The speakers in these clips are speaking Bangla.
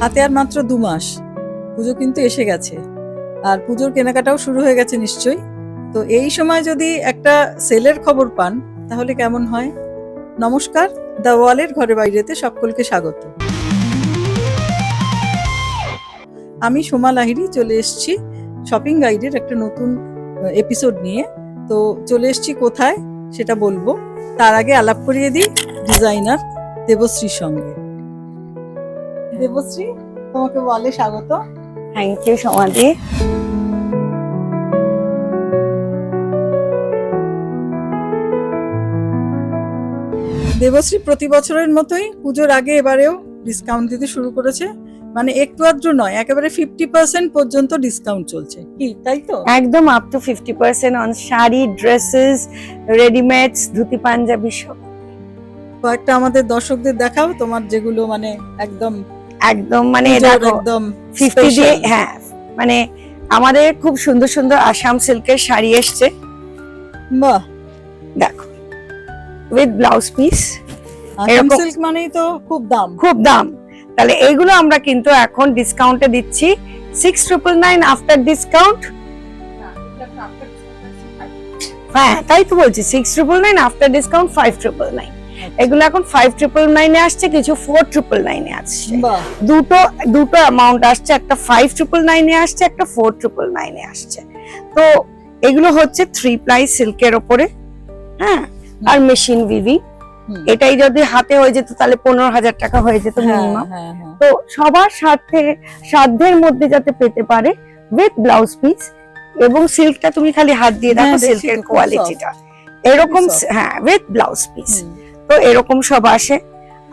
হাতে আর মাত্র দু মাস। পুজো কিন্তু এসে গেছে। আর পুজোর কেনাকাটাও শুরু হয়ে গেছে নিশ্চয়ই। তো এই সময় যদি একটা সেলের খবর পান, তাহলে কেমন হয়? নমস্কার, দ্য ওয়ালের ঘরে বাইরেতে সকলকে স্বাগত। আমি সোমা লাহিড়ি, চলে এসেছি শপিং গাইডের একটা নতুন এপিসোড নিয়ে। তো চলে এসছি কোথায় সেটা বলব। তার আগে আলাপ করিয়ে দিই ডিজাইনার দেবশ্রীর সঙ্গে। দেবশ্রী তোমাকে বলে স্বাগত। থ্যাংক ইউ সমাধি দেবশ্রী প্রতি বছরের মতোই পুজোর আগে এবারেও ডিসকাউন্ট দিতে শুরু করেছে। মানে একটু আদ্র নয় একেবারে ফিফটি পার্সেন্ট পর্যন্ত ডিসকাউন্ট চলছে। কি তাই তো? একদম up to fifty percent on sari dresses readymades dhoti panjabi সব। কয়েকটা আমাদের দর্শকদের দেখাও তোমার যেগুলো মানে একদম একদম মানে একদম ফিফটি দিয়ে হ্যাঁ মানে আমাদের খুব সুন্দর সুন্দর আসাম সিল্কের শাড়ি এসছে। বাহ। দেখো with blouse piece Assam silk মানেই তো খুব দাম। খুব দাম। তাহলে এইগুলো আমরা কিন্তু এখন ডিসকাউন্টে দিচ্ছি। Six triple nine after discount হ্যাঁ তাই তো বলছি six triple nine after discount five triple nine এগুলো এখন ফাইভ ট্রিপল নাইনে আসছে কিছু ফোর ট্রিপল নাইনে আসছে। দুটো দুটো অ্যামাউন্ট আসছে একটা ফাইভ ট্রিপল নাইনে আসছে একটা ফোর ট্রিপল নাইনে আসছে। তো এগুলো হচ্ছে থ্রি প্লাই সিল্কের ওপরে হ্যাঁ? আর মেশিন ভিভি এটাই যদি হাতে হয়ে যেত তাহলে পনেরো হাজার টাকা হয়ে যেত হ্যাঁ মিনিমাম হ্যাঁ হ্যাঁ। তো সবার সাথে সাধ্যের মধ্যে যাতে পেতে পারে উইথ ব্লাউজ পিস এবং সিল্কটা তুমি খালি হাত দিয়ে দেখো হ্যাঁ, সিল্কের কোয়ালিটিটা এরকম হ্যাঁ উইথ ব্লাউজ পিস। তো এরকম সব আসে।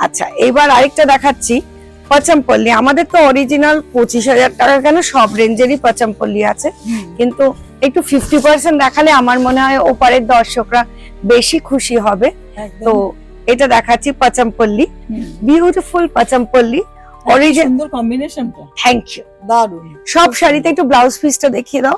আচ্ছা এবার আরেকটা দেখাচ্ছি। পচামপল্লি আমাদের তো অরিজিনাল পঁচিশ হাজার টাকা কেন সব রেঞ্জেরই পচামপল্লি আছে। কিন্তু একটু ফিফটি পার্সেন্ট দেখালে আমার মনে হয় ওপারের দর্শকরা বেশি খুশি হবে। তো এটা দেখাচ্ছি পচামপল্লি। বিউটিফুল পচামপল্লি। একটা অরিজিন সুন্দর কম্বিনেশনটা থ্যাংক ইউ দারুণ। সব শাড়িতে একটু ব্লাউজ পিসটা দেখিয়ে দাও।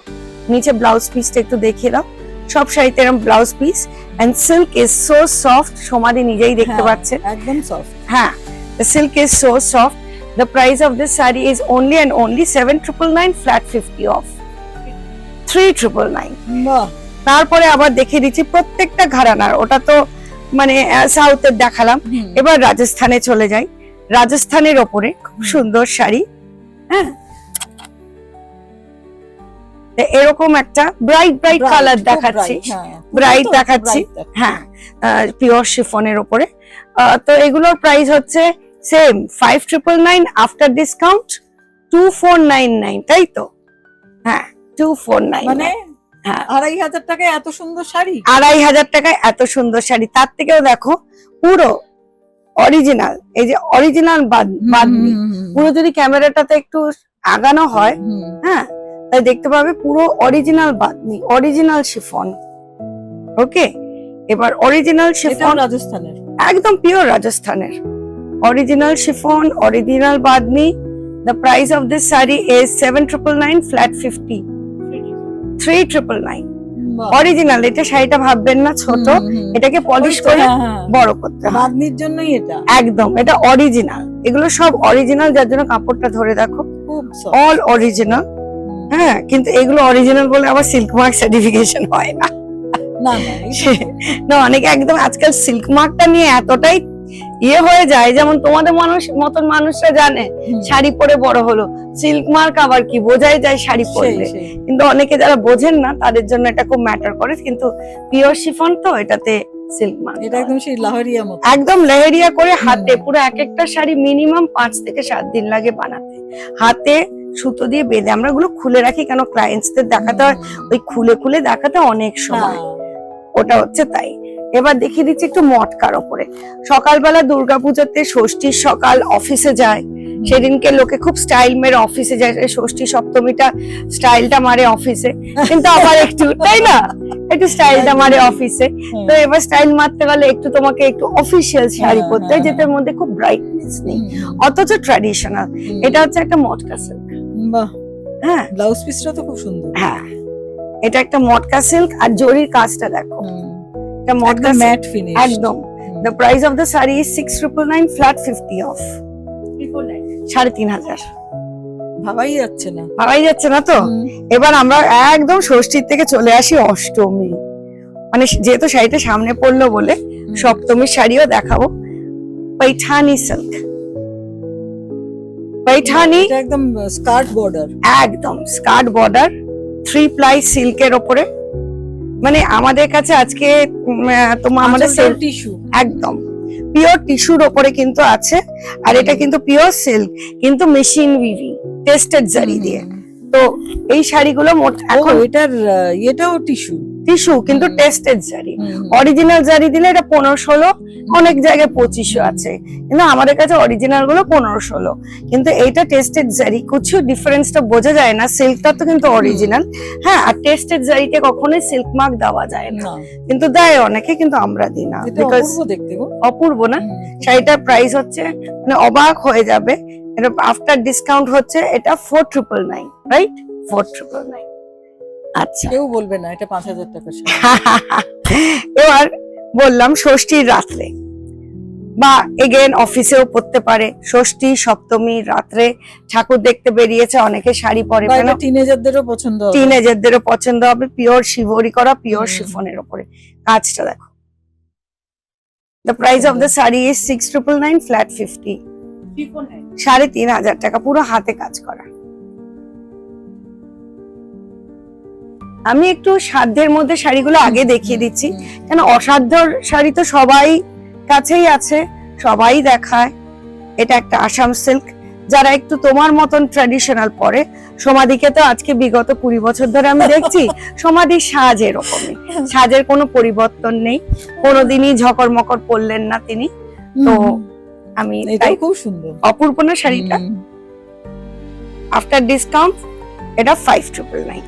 নিচে ব্লাউজ পিসটা একটু দেখিয়ে দাও। সব শাড়িতে এরকম blouse piece and silk is so soft Samadhi নিজেই দেখতে হ্যাঁ। পাচ্ছে একদম সফট হ্যাঁ the silk is so soft the price of this saree is only and only 7999 flat 50 off 3999 বাহ। তারপরে আবার দেখিয়ে দিচ্ছি প্রত্যেকটা ঘরানার ওটা তো মানে সাউথের দেখালাম। এবার রাজস্থানে চলে যাই। রাজস্থানের ওপরে খুব সুন্দর শাড়ি। হ্যাঁ এরকম একটা ব্রাইট ব্রাইট কালার দেখাচ্ছি। হ্যাঁ। Bright খুব দেখাচ্ছি। হ্যাঁ পিওর শিফনের ওপরে তো এগুলোর প্রাইস হচ্ছে same five triple nine after discount two four nine nine তাই তো? হ্যাঁ টু ফোর নাইন মানে হ্যাঁ। আড়াই হাজার টাকায় এত সুন্দর শাড়ি? আড়াই হাজার টাকায় এত সুন্দর শাড়ি। তার থেকেও দেখো পুরো অরিজিনাল এই যে অরিজিনাল পুরো যদি ক্যামেরাটাতে একটু আগানো হয় হ্যাঁ তাই দেখতে পাবে পুরো original bandhani original chiffon okay এবার অরিজিনাল শিফন রাজস্থানের। একদম পিওর রাজস্থানের। Original chiffon original bandhani the price of this sari is seven triple nine flat fifty three triple nine. Original এটা শাড়িটা ভাববেন না ছোট। এটাকে পলিশ করে হ্যাঁ, হ্যাঁ। বড় করতে হয়। বাঁধনির জন্যই এটা। একদম এটা অরিজিনাল এগুলো সব অরিজিনাল যার জন্য কাপড়টা ধরে দেখো। All original. হ্যাঁ কিন্তু এগুলো অরিজিনাল বলে আবার সিল্ক মার্ক সার্টিফিকেশন হয় না। না অনেকে একদম আজকাল সিল্ক মার্কটা নিয়ে এতটাই ইয়ে হয়ে যায় যেমন তোমাদের মানুষ মতন মানুষরা জানে শাড়ি পরে বড় হলো সিল্ক মার্ক আবার কি বোঝাই যায় শাড়ি পরলে। কিন্তু অনেকে যারা বোঝেন না তাদের জন্য এটা খুব ম্যাটার করে কিন্তু পিওর শিফন তো এটাতে সিল্ক মার্ক এটা একদম সেই লাহরিয়া মতো। একদম লেহেরিয়া করে হাতে পুরো এক একটা শাড়ি মিনিমাম পাঁচ থেকে সাত দিন লাগে বানাতে। হাতে সুতো দিয়ে বেঁধে। আমরা ওগুলো খুলে রাখি কেন? ক্লায়েন্টসদের দেখাতে হয়। ওই খুলে খুলে দেখাতে অনেক সময়। হ্যাঁ। ওটা হচ্ছে তাই। এবার দেখিয়ে দিচ্ছি একটু মটকার ওপরে। সকালবেলা দুর্গাপূজাতে ষষ্ঠীর সকাল অফিসে যায়। সেদিনকে লোকে খুব স্টাইল মেরে অফিসে যায়। ষষ্ঠী সপ্তমীটা স্টাইলটা মারে অফিসে কিন্তু আবার একটু তাই না? একটু স্টাইলটা মারে অফিসে তো এবার স্টাইল মারতে গেলে একটু তোমাকে একটু অফিসিয়াল শাড়ি হ্যাঁ, পরতে হয় হ্যাঁ, যেটার মধ্যে খুব ব্রাইটনেস নেই। অথচ ট্র্যাডিশনাল এটা হচ্ছে একটা মটকা সিল্ক বাহ। হ্যাঁ। ব্লাউজ পিসটা তো খুব সুন্দর। হ্যাঁ। এটা একটা মটকা সিল্ক আর জরির কাজটা দেখো। এটা মটকা ম্যাট ফিনিশ একদম। The price of the saree is 699 flat 50 off. সাড়ে তিন হাজার। ভাবাই যাচ্ছে না। ভাবাই যাচ্ছে না তো? এবার আমরা একদম ষষ্ঠীর থেকে চলে আসি অষ্টমী। মানে যেহেতু শাড়িটা সামনে পড়ল বলে সপ্তমীর শাড়িও দেখাবো। পৈঠানি সিল্ক। পৈঠানি একদম স্কার্ট বর্ডার। একদম স্কার্ট বর্ডার থ্রি প্লাই সিল্কের ওপরে। মানে আমাদের কাছে আজকে তোমার আমাদের টিস্যু একদম। পিওর টিস্যুর ওপরে কিন্তু আছে আর এটা কিন্তু পিওর সিল্ক কিন্তু মেশিন উইভিং টেস্টেড জারি দিয়ে। তো এই শাড়িগুলো মোট এখন এটার ইয়েটাও টিস্যু টিস্যু কিন্তু টেস্টেড জারি অরিজিনাল জারি দিলে এটা পনেরো ষোলো অনেক জায়গায় আছে। কিন্তু আমাদের কাছে অরিজিনালগুলো পনেরো ষোলো। কিন্তু এইটা টেস্টেড জারি কিছু ডিফারেন্সটা বোঝা যায় না। সিল্কটা তো কিন্তু অরিজিনাল হ্যাঁ আর টেস্টেড জারিতে কখনোই সিল্ক মার্ক দেওয়া যায় না। কিন্তু দেয় অনেকে কিন্তু আমরা দিই না। বিকজ অপূর্ব না? শাড়িটার প্রাইস হচ্ছে মানে অবাক হয়ে যাবে। এটা আফটার ডিসকাউন্ট হচ্ছে এটা four triple nine right four triple nine আচ্ছা। কেউ বলবে না এটা পাঁচ হাজার শাড়ি। এবার বললাম ষষ্ঠীর রাত্রে। বা এগেন অফিসেও পড়তে পারে। ষষ্ঠী সপ্তমী রাত্রে ঠাকুর দেখতে বেরিয়েছে অনেকে শাড়ি পরে টিনেজারদেরও পছন্দ হবে। টিনেজারদেরও পছন্দ হবে পিওর শিবরি করা পিওর। শিফনের ওপরে। কাজটা দেখো। The price of the sari is six triple nine flat fifty সাড়ে তিন হাজার টাকা পুরো হাতে কাজ করা। আমি একটু সাধ্যের মধ্যে শাড়িগুলো আগে দেখিয়ে দিচ্ছি। কেন অসাধ্যর শাড়ি তো সবাই কাছেই আছে সবাই দেখায়। এটা একটা আসাম সিল্ক। যারা একটু তোমার মতন ট্র্যাডিশনাল পরে সমাধিকে তো আজকে বিগত কুড়ি বছর ধরে আমি দেখছি সমাধির সাজ এরকমই। সাজের কোনো পরিবর্তন নেই। কোনোদিনই ঝকর মকর পরলেন না তিনি। তো আমি এটাও খুব সুন্দর। অপূর্ব না শাড়িটা আফটার ডিসকাউন্ট এটা ফাইভ ট্রিপল নাইন।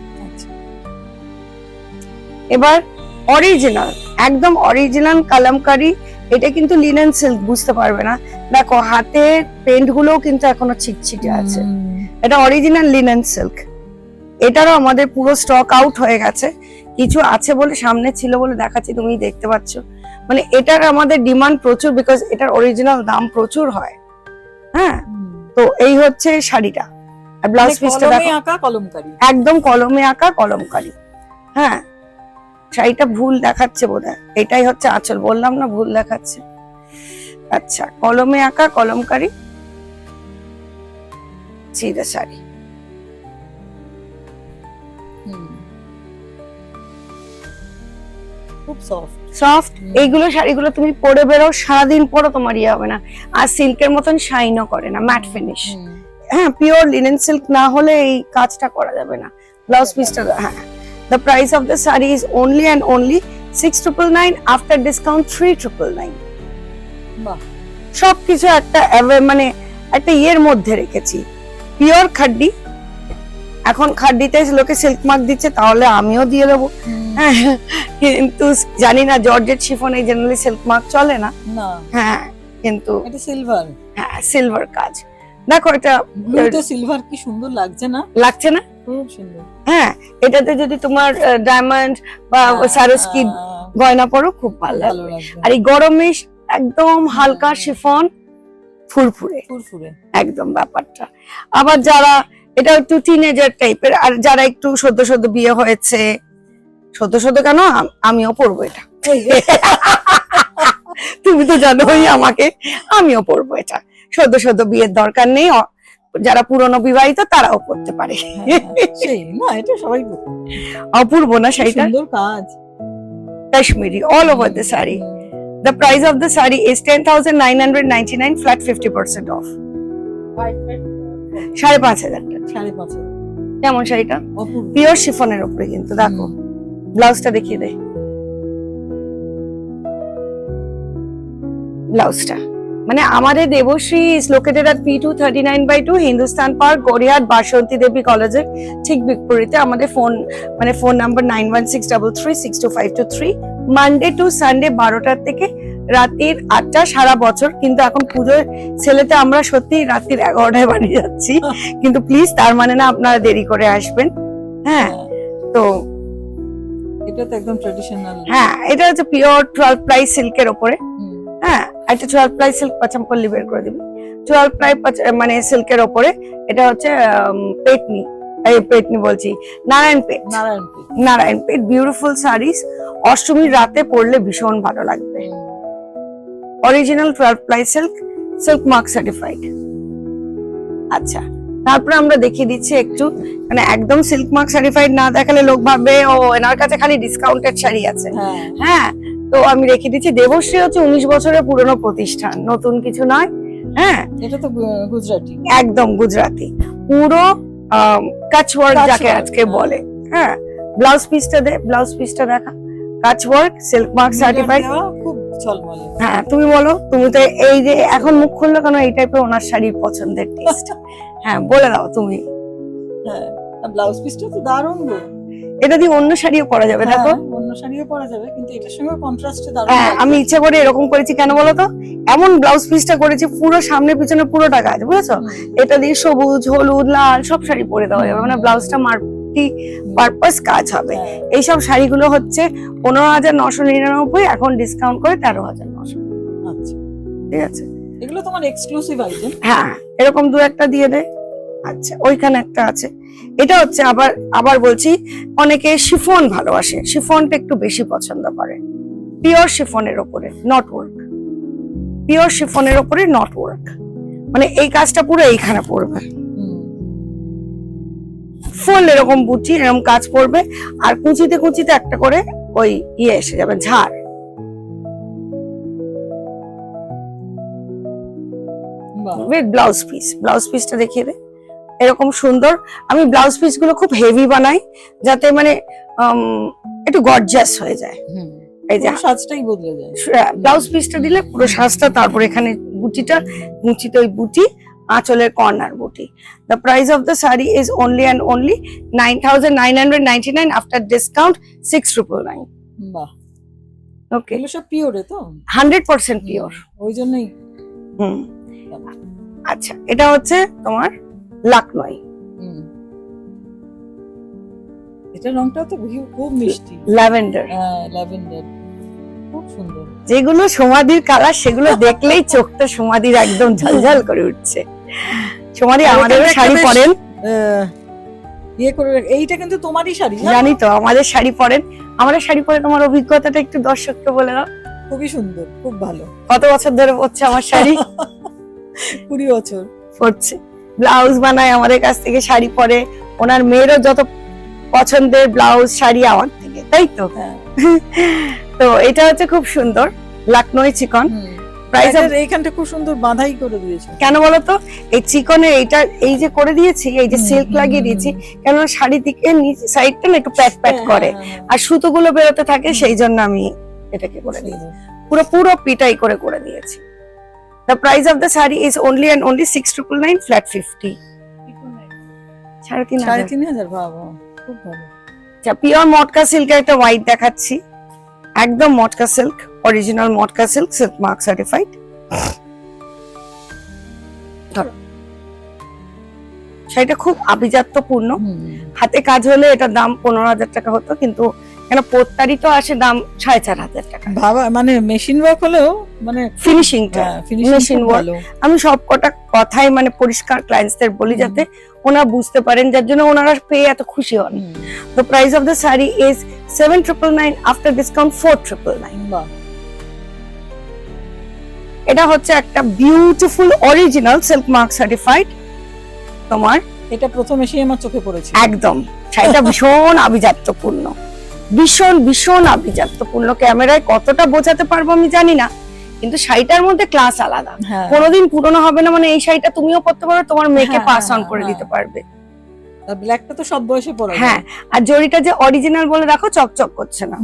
এবার অরিজিনাল একদম অরিজিনাল কালামকারি এটা কিন্তু লিনেন সিল্ক বুঝতে পারবে না। দেখো হাতের পেন্ট গুলোও কিন্তু এখনও ছিটছিটে আছে। এটা অরিজিনাল লিনেন সিল্ক এটারও আমাদের পুরো স্টক আউট হয়ে গেছে। কিছু আছে বলে সামনে ছিল বলে দেখাচ্ছি তুমি দেখতে পাচ্ছ। মানে এটার আমাদের ডিমান্ড প্রচুর বিকজ এটার অরিজিনাল দাম প্রচুর হয়। হ্যাঁ? তো এই হচ্ছে শাড়িটা। আর ব্লাউজ মানে পিসটা দেখো। আঁকা কলমকারি? একদম কলমে আঁকা কলমকারি। হ্যাঁ? শাড়িটা ভুল দেখাচ্ছে বোধহয়। এটাই হচ্ছে আঁচল। বললাম না ভুল দেখাচ্ছে। আচ্ছা কলমে আঁকা কলমকারি। সিধা শাড়ি। খুব সফট সফট এইগুলো শাড়িগুলো তুমি পরে বেরো সারাদিন পরো তোমার ইয়ে হবে না। আর সিল্কের মতন শাইনও করে না ম্যাট ফিনিশ হ্যাঁ পিওর লিনেন সিল্ক না হলে এই কাজটা করা যাবে না। ব্লাউজ পিসটা হ্যাঁ। The price of the sari is only and only six triple nine after discount three triple nine বাহ। সবকিছু একটা মানে একটা ইয়ের মধ্যে রেখেছি। পিওর খাড্ডি। এখন খাড্ডিতে লোকে সিল্ক মার্ক দিচ্ছে তাহলে আমিও দিয়ে দেবো। কিন্তু জানি না জর্জেট শিফন এই জেনারেলি সিল্ক মার্ক চলে না। হ্যাঁ কিন্তু এটা সিলভার হ্যাঁ সিলভার কাজ। দেখো এটা ব্লুতে সিলভার কি সুন্দর লাগছে না? লাগছে না? খুব সুন্দর। হ্যাঁ এটাতে যদি তোমার ডায়মন্ড বা সারস্কি গয়না পরো খুব ভালো লাগবে। আর এই গরমে একদম হালকা শিফন ফুরফুরে। ফুরফুরে। একদম ব্যাপারটা। আবার যারা এটা একটু টিনেজার টাইপের আর যারা একটু সদ্য সদ্য বিয়ে হয়েছে সদ্য সদ্য কেন? আমিও পরবো এটা। তুমি তো জানোই আমাকে আমিও পরবো এটা। সদ্য সদ্য বিয়ের দরকার নেই যারা পুরনো বিবাহিত তারাও পড়তে পারে। হ্যাঁ, সেই না এটা সবাই করবে। অপূর্ব না শাড়িটা? সুন্দর কাজ। Kashmiri all over the sari. The price of the saree is 10,999 flat 50% off. সাড়ে পাঁচ হাজার। টাকা সাড়ে পাঁচ হাজার। কেমন শাড়িটা? পিওর শিফনের উপরে কিন্তু দেখো। ব্লাউজটা দেখিয়ে দে। ব্লাউজটা। মানে আমাদের Debashri is located at P two thirty nine by two Hindustan Park Gariahat Basanti Devi কলেজের ঠিক বিপরীতে আমাদের ফোন মানে phone number nine one six double three six two five two three Monday to Sunday বারোটার থেকে রাতের আটটা সারা বছর, কিন্তু এখন পুজোর ছেলেতে আমরা সত্যি রাত্রির এগারোটায় বানিয়ে যাচ্ছি। কিন্তু প্লিজ তার মানে না আপনারা দেরি করে আসবেন। হ্যাঁ তো এটা তো একদম ট্রেডিশনাল হ্যাঁ এটা হচ্ছে পিওর টুয়েলভ প্লাই সিল্কের ওপরে। হ্যাঁ একটা টুয়েলভ প্লাই সিল্ক পাচাম্পল্লি বের করে দিবি। টুয়েলভ প্লাই মানে সিল্কের ওপরে এটা হচ্ছে পেটনি। এই পেটনি বলছি Narayanpet. Narayanpur Narayanpet beautiful saris অষ্টমীর রাতে পরলে ভীষণ ভালো লাগবে। Original twelve ply silk silk mark certified আচ্ছা। তারপরে আমরা দেখিয়ে দিচ্ছি একটু মানে একদম সিল্ক মার্ক সার্টিফাইড না দেখালে লোক ভাববে ও এনার কাছে খালি ডিসকাউন্টেড শাড়ি আছে। হ্যাঁ। হ্যাঁ তো আমি রেখে দিচ্ছি দেবশ্রী হচ্ছে উনিশ বছরের পুরনো প্রতিষ্ঠান নতুন কিছু নয় হ্যাঁ। এটা তো গুজরাটি। একদম গুজরাটি। পুরো কাচ ওয়ার্ক যাকে আজকে হ্যাঁ। বলে হ্যাঁ। ব্লাউজ পিসটা দে ব্লাউজ পিসটা দেখা। কাচ ওয়ার্ক সিল্ক মার্ক সার্টিফাইড খুব ঝলমলে হ্যাঁ তুমি বলো তুমি তো এই যে এখন মুখ খুললো কেন এই টাইপের ওনার শাড়ির পছন্দের টেস্ট হ্যাঁ বলে দাও তুমি। হ্যাঁ ব্লাউজ পিসটা তো দারুণ গো। এটা দিয়ে অন্য শাড়িও পরা যাবে দেখো। হ্যাঁ, অন্য শাড়িও পরা যাবে কিন্তু এটার সঙ্গে কন্ট্রাস্টে দারুণ হ্যাঁ আমি ইচ্ছা করে এরকম করেছি কেন বলো তো? এমন ব্লাউজ পিসটা করেছি পুরো সামনে পিছনে পুরোটা কাজ বুঝেছ? এটা দিয়ে সবুজ হলুদ লাল সব শাড়ি পরে দেওয়া যাবে। মানে ব্লাউজটা মাল্টি পারপাস কাজ হবে। হ্যাঁ, এইসব শাড়িগুলো হচ্ছে পনেরো হাজার নশো নিরানব্বই এখন ডিসকাউন্ট করে তেরো হাজার নশো। আচ্ছা। ঠিক আছে? এগুলো তোমার এক্সক্লুসিভ আইটেম হ্যাঁ এরকম দু একটা দিয়ে দে। আচ্ছা ওইখানে একটা আছে। এটা হচ্ছে আবার আবার বলছি, অনেকে শিফন ভালোবাসে। শিফনটা একটু বেশি পছন্দ করে। পিওর শিফনের ওপরে নট ওয়ার্ক পিওর শিফনের ওপরে নট ওয়ার্ক মানে এই কাজটা পুরো এইখানে পড়বে। ফুল এরকম বুটি, এরকম কাজ পড়বে। আর কুচিতে কুচিতে একটা করে ওই ইয়ে এসে যাবে, ঝাড়। উইথ ব্লাউজ পিস ব্লাউজ পিসটা দেখিয়ে দে। এরকম সুন্দর। আমি ব্লাউজ পিসগুলো খুব হেভি বানাই যাতে মানে একটু গর্জাস হয়ে যায়। এই যে সাজটাই বদলে যায়। ব্লাউজ পিসটা দিলে পুরো সাজটা তারপর এখানে বুটিটা মুচিতে ওই বুটি আঁচলের কর্নার বুটি। The price of the sari is only and only nine thousand nine hundred ninety nine after discount six triple nine বাহ। ওকে এগুলো সব পিওরে তো? হান্ড্রেড পার্সেন্ট পিওর ওই জন্যই। হুম। আচ্ছা এটা হচ্ছে তোমার লাকনয়। এটা রংটাও তো খুব- খুব মিষ্টি। ল্যাভেন্ডার। হ্যাঁ ল্যাভেন্ডার। খুব সুন্দর। যেগুলো সমাধির কালার সেগুলো দেখলেই চোখটা সমাধির একদম ঝলঝল করে উঠছে। সমাধি আমাদের শাড়ি পরেন। ইয়ে করে এইটা কিন্তু তোমারই শাড়ি জানি? তো আমাদের শাড়ি পরেন। আমাদের শাড়ি পরে তোমার অভিজ্ঞতাটা একটু দর্শককে বলে দাও খুবই সুন্দর খুব ভালো। কত বছর ধরে পড়ছে আমার শাড়ি? কুড়ি বছর। পড়ছে। ব্লাউজ বানায় আমাদের কাছ থেকে শাড়ি পরে। ওনার মেয়েরও যত পছন্দের ব্লাউজ শাড়ি আমার থেকে তাই তো? হ্যাঁ। তো এটা হচ্ছে খুব সুন্দর লাকনোই চিকন। হুম। প্রাইস এইখানটা খুব সুন্দর বাঁধাই করে দিয়েছে। কেন বলতো? এই চিকনের এইটা এই যে করে দিয়েছি এই যে সিল্ক লাগিয়ে দিয়েছি কেন শাড়ি দিকে সাইডটা না একটু প্যাট প্যাট হ্যাঁ, করে। হ্যাঁ, আর সুতোগুলো বেরোতে থাকে সেই জন্য আমি এটাকে করে দিয়েছি। পুরো পুরো পিটাই করে করে দিয়েছি। দ্য প্রাইস of the সাড়ে তিন সাড়ে হাজার তিন হাজার বাবা খুব ভালো। আচ্ছা পিওর মটকা সিল্কের একটা হোয়াইট দেখাচ্ছি। একদম মটকা সিল্ক অরিজিনাল মটকা সিল্ক সিল্ক মার্ক সার্টিফাইড শাড়িটা খুব আভিজাত্যপূর্ণ। হাতে কাজ হলে এটার দাম পনেরো হাজার টাকা হতো কিন্তু কেন প্রত্যারিত আসে দাম সাড়ে চার হাজার টাকা। ভাবা মানে মেশিন ওয়ার্ক হলেও মানে ফিনিশিংটা work। ভালো। আমি সব কটা কথাই মানে পরিষ্কার ক্লায়েন্টসদের বলি যাতে ওনারা বুঝতে পারেন যার জন্য ওনারা পেয়ে এত খুশি হন। The price of the sari is seven triple nine after discount four triple nine এটা হচ্ছে একটা beautiful original silk mark certified তোমার এটা প্রথম এসেই আমার চোখে পড়েছে। একদম। শাড়িটা ভীষণ আভিজাত্যপূর্ণ। ভীষণ ভীষণ আভিজাত্যপূর্ণ ক্যামেরায় কতটা বোঝাতে পারব আমি জানি না কিন্তু শাড়িটার মধ্যে ক্লাস আলাদা। হ্যাঁ। কোনোদিন পুরনো হবে না মানে এই শাড়িটা তুমিও পরতে পারো তোমার মেয়েকে হ্যাঁ, পাস অন হ্যাঁ, করে হ্যাঁ। দিতে পারবে। ব্ল্যাকটা তো সব বয়সে পরা হ্যাঁ আর জরিটা যে অরিজিনাল বলে দেখো চকচক করছে না।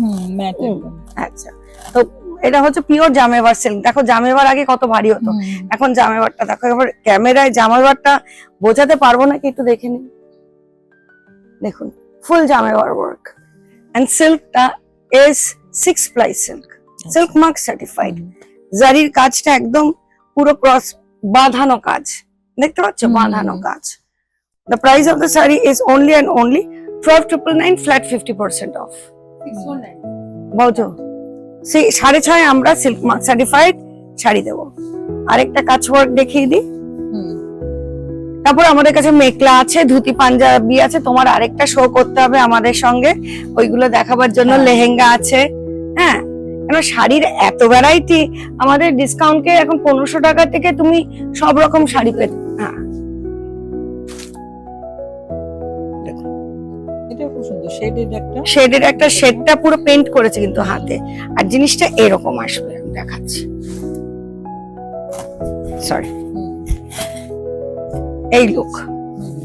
আচ্ছা। তো এটা হচ্ছে পিওর জামেবার সিল্ক দেখো জামেবার আগে কত ভারী হতো। এখন জামেবারটা দেখো এবার ক্যামেরায় জামেবারটা বোঝাতে পারব নাকি একটু দেখে নিন দেখুন full জামেবার work and সিল্কটা is six ply silk silk mark certified জারির কাজটা একদম পুরো ক্রস বাঁধানো কাজ। দেখতে পাচ্ছ। বাঁধানো কাজ। The price of the sari is only and only twelve triple nine flat fifty percent off বলছো? সেই সাড়ে ছয় আমরা সিল্ক মার্ক সার্টিফাইড শাড়ি দেবো। আরেকটা কাজ ওয়ার্ক দেখিয়ে দিই। তারপর আমাদের কাছে মেকলা আছে ধুতি পাঞ্জাবি আছে। তোমার আরেকটা শো করতে হবে আমাদের সঙ্গে। ওইগুলো দেখাবার জন্য হ্যাঁ। লেহেঙ্গা আছে। হ্যাঁ কেন শাড়ির এত ভ্যারাইটি আমাদের ডিসকাউন্টকে এখন পনেরোশো টাকা থেকে তুমি সব রকম শাড়ি পেতে হ্যাঁ। শেডের একটা শেডটা পুরো পেন্ট করেছে কিন্তু হাতে। আর জিনিসটা এরকম আসবে দেখাচ্ছি। সরি হুম, এই লুক হুম।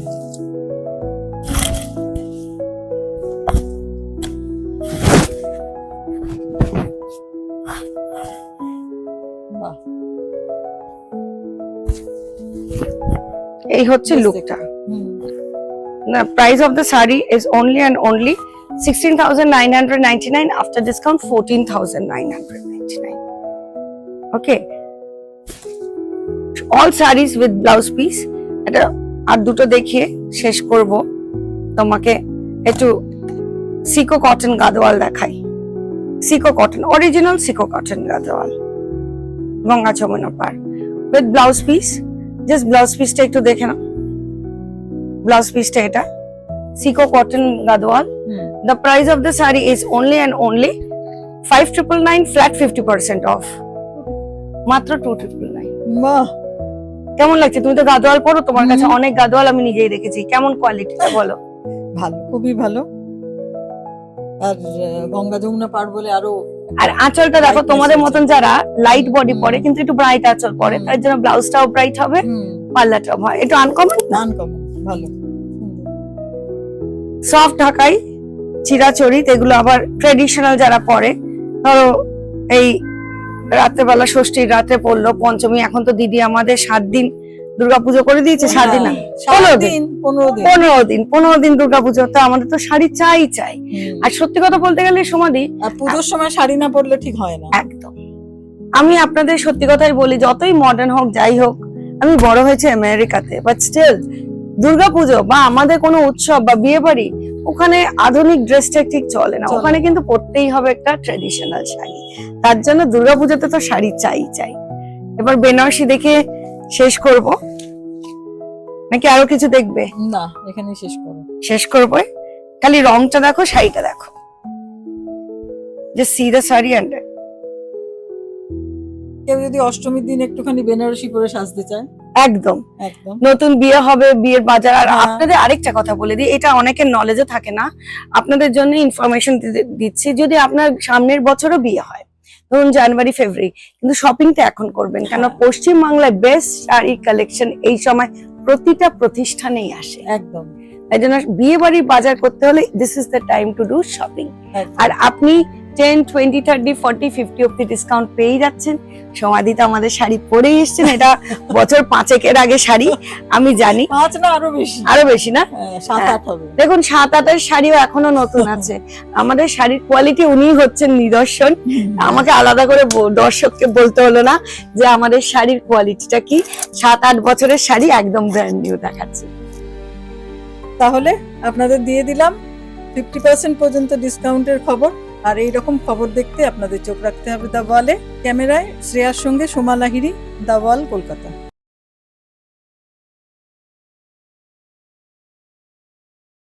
বাহ, এই হচ্ছে বেশ লুকটা হুম, The price of the sari is only and only 16,999 after discount 14,999. Okay. All sarees with blouse piece. এটা আর দুটো দেখিয়ে শেষ করব। তোমাকে একটু সিকো কটন গাদোয়াল দেখাই। সিকো cotton original সিকো cotton Gadwal. Ganga চমনা পার। With blouse piece just blouse পিসটা একটু দেখে নাও। ব্লাউজ পিসটা এটা। সিকো কটন গাদোয়াল। হুম। the price of the saree is only and only 5999 flat 50% off মাত্র 2999 বাহ! কেমন লাগছে? তুমি তো গাদোয়াল পরো তোমার কাছে অনেক গাদোয়াল আমি নিজেই দেখেছি। কেমন কোয়ালিটি বলো? ভালো খুবই ভালো। আর গঙ্গা যমুনা পার বলে আরও আর আঁচলটা দেখো তোমাদের মতন যারা লাইট বডি পরে কিন্তু একটু ব্রাইট আঁচল পরে। তার জন্য ব্লাউজটাও ব্রাইট হবে পাল্লাটাও হয়। একটু আনকমন আনকমন ভালো। সফট ঢাকাই চিরাচরিত এগুলো আবার ট্রেডিশনাল যারা পরে ধরো এই রাত্রেবেলা ষষ্ঠীর রাতে পড়ল পঞ্চমী এখন তো দিদি আমাদের সাত দিন দুর্গাপুজো করে দিয়েছে সাত দিন হ্যাঁ, পনেরো দিন। পনেরো দিন। পনেরো দিন দুর্গাপুজো তো আমাদের তো শাড়ি চাই চাই। আর সত্যি কথা বলতে গেলে সমাধি পুজোর সময় শাড়ি না পরলে ঠিক হয় না। একদম। আমি আপনাদের সত্যি কথাই বলি যতই মডার্ন হোক যাই হোক আমি বড় হয়েছে আমেরিকাতে বাট স্টিল দুর্গাপুজো বা আমাদের কোনো উৎসব বা বিয়ে বাড়ি ওখানে আধুনিক ড্রেসটা ঠিক চলে না। ওখানে কিন্তু পরতেই হবে একটা ট্রেডিশনাল শাড়ি। তার জন্য দুর্গাপুজোতে তো শাড়ি চাই চাই। এবার বেনারসি দেখে শেষ করব। নাকি আরও কিছু দেখবে? না এখানে শেষ করো শেষ করব। খালি রংটা দেখো শাড়িটা দেখো। যে সি দ্য শাড়ি আন্ডার কেউ যদি অষ্টমীর দিন একটুখানি বেনারসি পরে সাজতে চায় একদম। নতুন বিয়ে হবে বিয়ের বাজার আর। আপনাদের আরেকটা কথা বলে দিই এটা অনেকের নলেজে থাকে না। আপনাদের জন্য ইনফরমেশন দিচ্ছি যদি আপনার সামনের বছরও বিয়ে হয় ধরুন জানুয়ারি ফেব্রুয়ারি কিন্তু শপিংটা এখন করবেন কেন হ্যাঁ। পশ্চিম বাংলায় বেস্ট শাড়ি কালেকশন এই সময় প্রতিটা প্রতিষ্ঠানেই আসে। একদম। তাই জন্য বিয়ে বাড়ির বাজার করতে হলে this is the time to do shopping আর আপনি ten twenty thirty forty fifty অব্দি ডিসকাউন্ট পেয়ে যাচ্ছেন। সমাধিতে আমাদের শাড়ি পরেই এসছেন। এটা বছর পাঁচেকের আগে শাড়ি আমি জানি। পাঁচ না আরও বেশি। আরও বেশি না? হ্যাঁ, হ্যাঁ। দেখুন সাত আটের শাড়িও এখনও নতুন আছে। আমাদের শাড়ির কোয়ালিটি উনি হচ্ছেন নিদর্শন। আমাকে আলাদা করে দর্শককে বলতে হলো না যে আমাদের শাড়ির কোয়ালিটিটা কি। সাত আট বছরের শাড়ি একদম ব্র্যান্ড নিউ দেখাচ্ছে। তাহলে আপনাদের দিয়ে দিলাম ফিফটি পার্সেন্ট পর্যন্ত ডিসকাউন্টের খবর। আর এই রকম খবর দেখতে আপনাদের চোখ রাখতে হবে দা ওয়ালে। ক্যামেরায় শ্রেয়ার সঙ্গে সোমা লাহিড়ি দা ওয়াল, কলকাতা।